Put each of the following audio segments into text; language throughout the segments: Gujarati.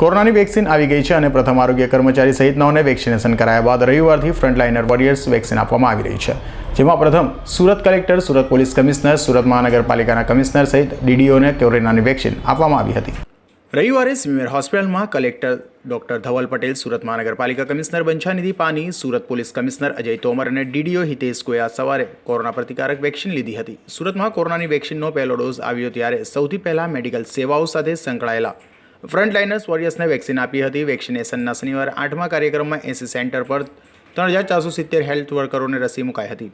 કોરોનાની વેક્સિન આવી ગઈ છે અને પ્રથમ આરોગ્ય કર્મચારી સહિત નવને વેક્સિનેશન કરાયા બાદ રવિવારથી ફ્રન્ટલાઇનર વોરિયર્સ વેક્સિન આપવામાં આવી રહી છે. જેમાં પ્રથમ, Surat collector, Surat police commissioner, Surat મહાનગરપાલિકાના કમિશનર સહિત ડીડીઓને કોરોનાની વેક્સિન આપવામાં આવી હતી. રવિવારે સિવિર હોસ્પિટલમાં કલેક્ટર ડોક્ટર ધવલ પટેલ, સુરત મહાનગરપાલિકા commissioner Banchhanidhi Pani, Surat police commissioner Ajay Tomar અને ડીડીઓ હિતેશ ગોયા સવારે કોરોના પ્રતિકારક વેક્સિન લીધી હતી. સુરતમાં કોરોનાની વેક્સિનનો પહેલો ડોઝ આવ્યો ત્યારે સૌથી પહેલાં મેડિકલ સેવાઓ સાથે સંકળાયેલા ફ્રન્ટલાઇનર્સ વોરિયર્સને વેક્સિન આપી હતી. વેક્સિનેશનના શનિવાર આઠમા કાર્યક્રમમાં એસી સેન્ટર પર ત્રણ હજાર ચારસો સિત્તેર હેલ્થ વર્કરોને રસી મુકાઈ હતી.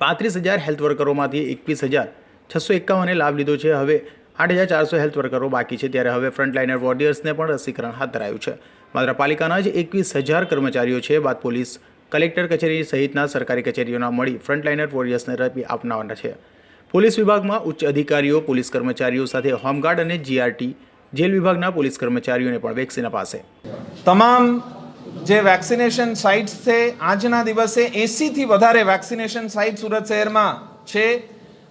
પાંત્રીસ હજાર હેલ્થ વર્કરોમાંથી એકવીસ હજાર છસો એકાવને લાભ લીધો છે. હવે આઠ હજાર ચારસો હેલ્થ વર્કરો બાકી છે. ત્યારે હવે ફ્રન્ટલાઇનર વોરિયર્સને પણ રસીકરણ હાથ ધરાયું છે. માત્ર પાલિકાના જ એકવીસ હજાર કર્મચારીઓ છે. બાદ પોલીસ, કલેક્ટર કચેરી સહિતના સરકારી કચેરીઓના મળી ફ્રન્ટલાઇનર વોરિયર્સને રસી આપનારના છે. પોલીસ વિભાગમાં ઉચ્ચ અધિકારીઓ, પોલીસ કર્મચારીઓ સાથે હોમગાર્ડ અને જીઆરટી જેલ વિભાગના પોલીસ કર્મચારીઓને પણ વેક્સિન અપાશે. તમામ જે વેક્સિનેશન સાઇટ્સ છે, આજના દિવસે એંસીથી વધારે વેક્સિનેશન સાઇટ સુરત શહેરમાં છે.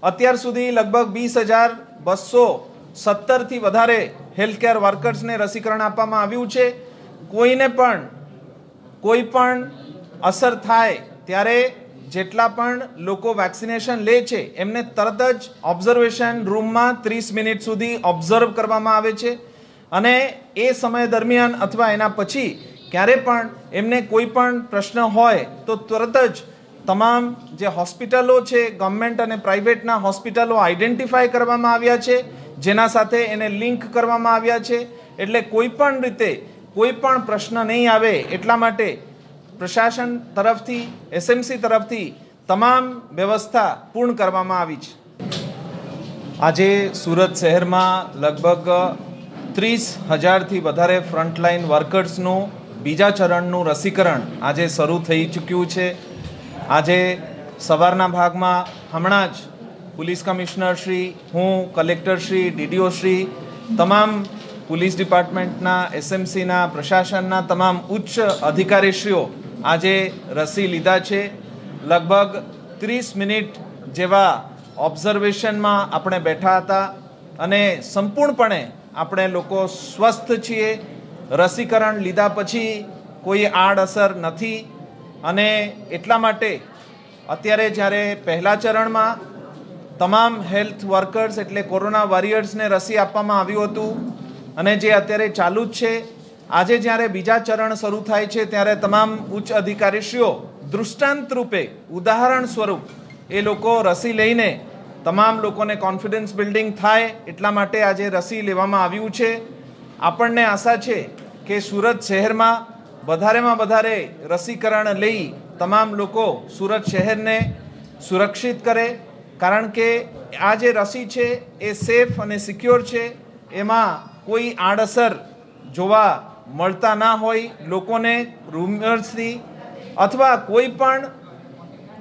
અત્યાર સુધી લગભગ વીસ હજાર બસો સત્તરથી વધારે હેલ્થકેર વર્કર્સને રસીકરણ આપવામાં આવ્યું છે. કોઈને પણ કોઈ પણ અસર થાય ત્યારે જેટલા પણ લોકો વેક્સિનેશન લે છે, એમને તરત જ ઓબ્ઝર્વેશન રૂમમાં ત્રીસ મિનિટ સુધી ઓબ્ઝર્વ કરવામાં આવે છે. અને એ સમય દરમિયાન અથવા એના પછી ક્યારે પણ એમને કોઈ પણ પ્રશ્ન હોય, તો તરત જ તમામ જે હોસ્પિટલો છે ગવર્મેન્ટ અને પ્રાઇવેટના હોસ્પિટલો આઈડેન્ટિફાય કરવામાં આવ્યા છે. જેના સાથે એને લિંક કરવામાં આવ્યા છે. એટલે કોઈ પણ રીતે કોઈ પણ પ્રશ્ન નહીં આવે એટલા માટે પ્રશાસન તરફથી એસએમસી તરફથી તમામ વ્યવસ્થા પૂર્ણ કરવામાં આવી છે. આજે સુરત શહેરમાં લગભગ ત્રીસ હજારથી વધારે ફ્રન્ટલાઈન વર્કર્સનું બીજા ચરણનું રસીકરણ આજે શરૂ થઈ ચૂક્યું છે. આજે સવારના ભાગમાં હમણાં જ પોલીસ કમિશનર શ્રી, હું, કલેક્ટર શ્રી ડીડીઓ શ્રી, તમામ પોલીસ ડિપાર્ટમેન્ટના એસએમસીના પ્રશાસનના તમામ ઉચ્ચ અધિકારીશ્રીઓ આજે રસી લીધા છે. લગભગ ત્રીસ મિનિટ જેવા ઓબ્ઝર્વેશનમાં આપણે બેઠા હતા અને સંપૂર્ણપણે આપણે લોકો સ્વસ્થ છીએ. રસીકરણ લીધા પછી કોઈ આડઅસર નથી અને એટલા માટે અત્યારે જ્યારે પહેલા ચરણમાં તમામ હેલ્થ વર્કર્સ એટલે કોરોના વોરિયર્સને રસી આપવામાં આવ્યું હતું અને જે અત્યારે ચાલુ જ છે આજે જ્યારે બીજા ચરણ શરૂ થાય છે, ત્યારે તમામ ઉચ્ચ અધિકારીશ્રીઓ દૃષ્ટાંત રૂપે ઉદાહરણ સ્વરૂપ એ લોકો રસી લઈને તમામ લોકોને કોન્ફિડન્સ બિલ્ડિંગ થાય એટલા માટે આજે રસી લેવામાં આવ્યું છે. આપણને આશા છે કે સુરત શહેરમાં વધારેમાં વધારે રસીકરણ લઈ તમામ લોકો સુરત શહેરને સુરક્ષિત કરે, કારણ કે આ જે રસી છે એ સેફ અને સિક્યોર છે. એમાં કોઈ આડઅસર જોવા મળતા ના હોય લોકોને રૂમર્સથી અથવા કોઈ પણ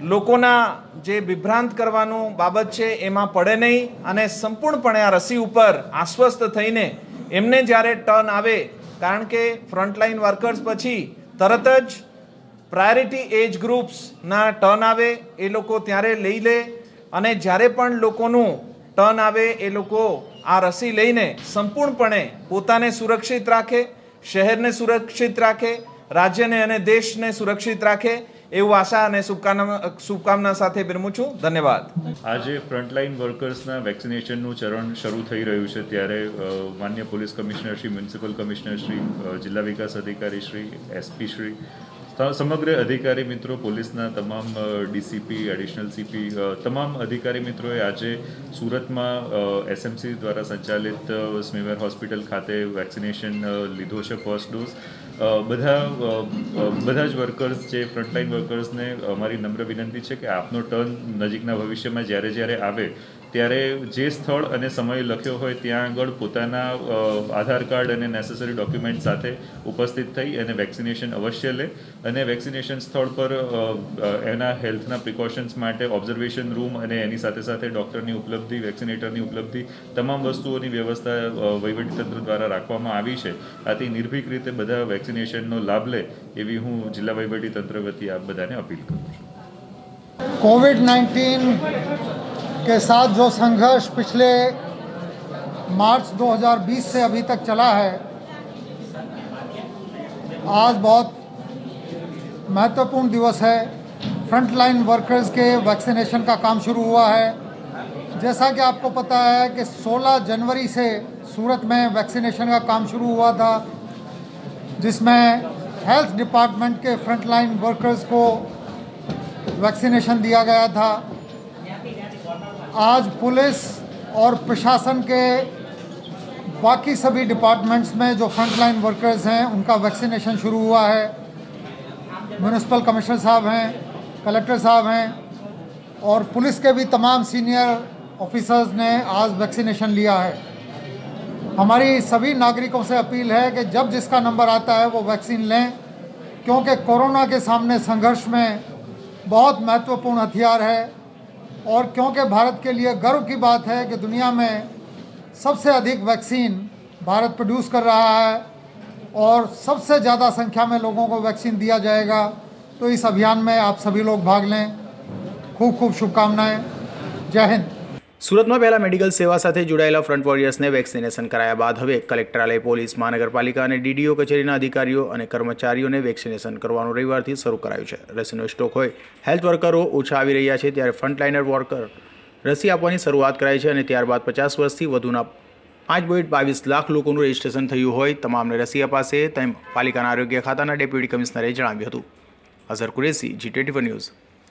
લોકોના જે વિભ્રાંત કરવાનું બાબત છે એમાં પડે નહીં અને સંપૂર્ણપણે આ રસી ઉપર આશ્વસ્ત થઈને એમને જ્યારે ટર્ન આવે, કારણ કે ફ્રન્ટલાઇન વર્કર્સ પછી તરત જ પ્રાયોરિટી એજ ગ્રુપ્સના ટર્ન આવે, એ લોકો ત્યારે લઈ લે અને જ્યારે પણ લોકોનું ટર્ન આવે, એ લોકો આ રસી લઈને સંપૂર્ણપણે પોતાને સુરક્ષિત રાખે શહેરને સુરક્ષિત રાખે, રાજ્યને અને દેશને સુરક્ષિત રાખે, એવું આશા અને શુભકામના શુભકામના સાથે વિરમું છું. ધન્યવાદ. આજે ફ્રન્ટલાઇન વર્કર્સના વેક્સિનેશનનું ચરણ શરૂ થઈ રહ્યું છે ત્યારે માન્ય police commissioner Shri, municipal commissioner Shri જિલ્લા વિકાસ અધિકારી શ્રી, એસપી શ્રી સમગ્ર અધિકારી મિત્રો, પોલીસના તમામ ડીસીપી, એડિશનલ સીપી તમામ અધિકારી મિત્રોએ આજે સુરતમાં એસએમસી દ્વારા સંચાલિત સ્મીવેર હોસ્પિટલ ખાતે વેક્સિનેશન લીધો છે ફર્સ્ટ ડોઝ. બધા બધા જ વર્કર્સ જે ફ્રન્ટલાઇન વર્કર્સને અમારી નમ્ર વિનંતી છે કે આપનો ટર્ન નજીકના ભવિષ્યમાં જ્યારે જ્યારે આવે ત્યારે જે સ્થળ અને સમય લખ્યો હોય ત્યાં આગળ પોતાના આધાર કાર્ડ અને નેસેસરી ડોક્યુમેન્ટ સાથે ઉપસ્થિત થઈ અને વેક્સિનેશન અવશ્ય લે. અને વેક્સિનેશન સ્થળ પર એના હેલ્થના પ્રિકોશન્સ માટે ઓબ્ઝર્વેશન રૂમ અને એની સાથે સાથે ડૉક્ટરની ઉપલબ્ધિ વેક્સિનેટરની ઉપલબ્ધિ તમામ વસ્તુઓની વ્યવસ્થા વહીવટીતંત્ર દ્વારા રાખવામાં આવી છે. આથી નિર્ભીક રીતે બધા વેક્સિનેશનનો લાભ લે એવી હું જિલ્લા વહીવટીતંત્ર વતી આપ બધાને અપીલ કરું છું. કોવિડ નાઇન્ટીન के साथ जो संघर्ष पिछले मार्च 2020 से अभी तक चला है, आज बहुत महत्वपूर्ण दिवस है। फ्रंटलाइन वर्कर्स के वैक्सीनेशन का काम शुरू हुआ है। जैसा कि आपको पता है कि 16 जनवरी से सूरत में वैक्सीनेशन का काम शुरू हुआ था, जिसमें हेल्थ डिपार्टमेंट के फ्रंटलाइन वर्कर्स को वैक्सीनेशन दिया गया था। आज पुलिस और प्रशासन के बाकी सभी डिपार्टमेंट्स में जो फ्रंटलाइन वर्कर्स हैं, उनका वैक्सीनेशन शुरू हुआ है। म्यूनिसिपल कमिश्नर साहब हैं कलेक्टर साहब हैं, और पुलिस के भी तमाम सीनियर ऑफिसर्स ने आज वैक्सीनेशन लिया है। हमारी सभी नागरिकों से अपील है कि जब जिसका नंबर आता है, वो वैक्सीन लें, क्योंकि कोरोना के सामने संघर्ष में बहुत महत्वपूर्ण हथियार है। और क्योंकि भारत के लिए गर्व की बात है कि दुनिया में सबसे अधिक वैक्सीन भारत प्रोड्यूस कर रहा है और सबसे ज़्यादा संख्या में लोगों को वैक्सीन दिया जाएगा तो इस अभियान में आप सभी लोग भाग लें। खूब खूब शुभकामनाएँ। जय हिंद। સુરતમાં પહેલા મેડિકલ સેવા સાથે જોડાયેલા ફ્રન્ટ વોરિયર્સને વેક્સિનેશન કરાયા બાદ હવે કલેક્ટરાલય, પોલીસ, મહાનગરપાલિકા અને ડીડીઓ કચેરીના અધિકારીઓ અને કર્મચારીઓને વેક્સિનેશન કરવાનું રવિવારથી શરૂ કરાયું છે. રસીનો સ્ટોક હોય, હેલ્થ વર્કરો ઓછા આવી રહ્યા છે ત્યારે ફ્રન્ટલાઇનર વર્કર રસી આપવાની શરૂઆત કરાઈ છે અને ત્યારબાદ પચાસ વર્ષથી વધુના પાંચ પોઈન્ટ બાવીસ લાખ લોકોનું રજિસ્ટ્રેશન થયું હોય, તમામને રસી અપાશે તેમ પાલિકાના આરોગ્ય ખાતાના ડેપ્યુટી કમિશનરે જણાવ્યું હતું. Azhar Qureshi, G twenty news.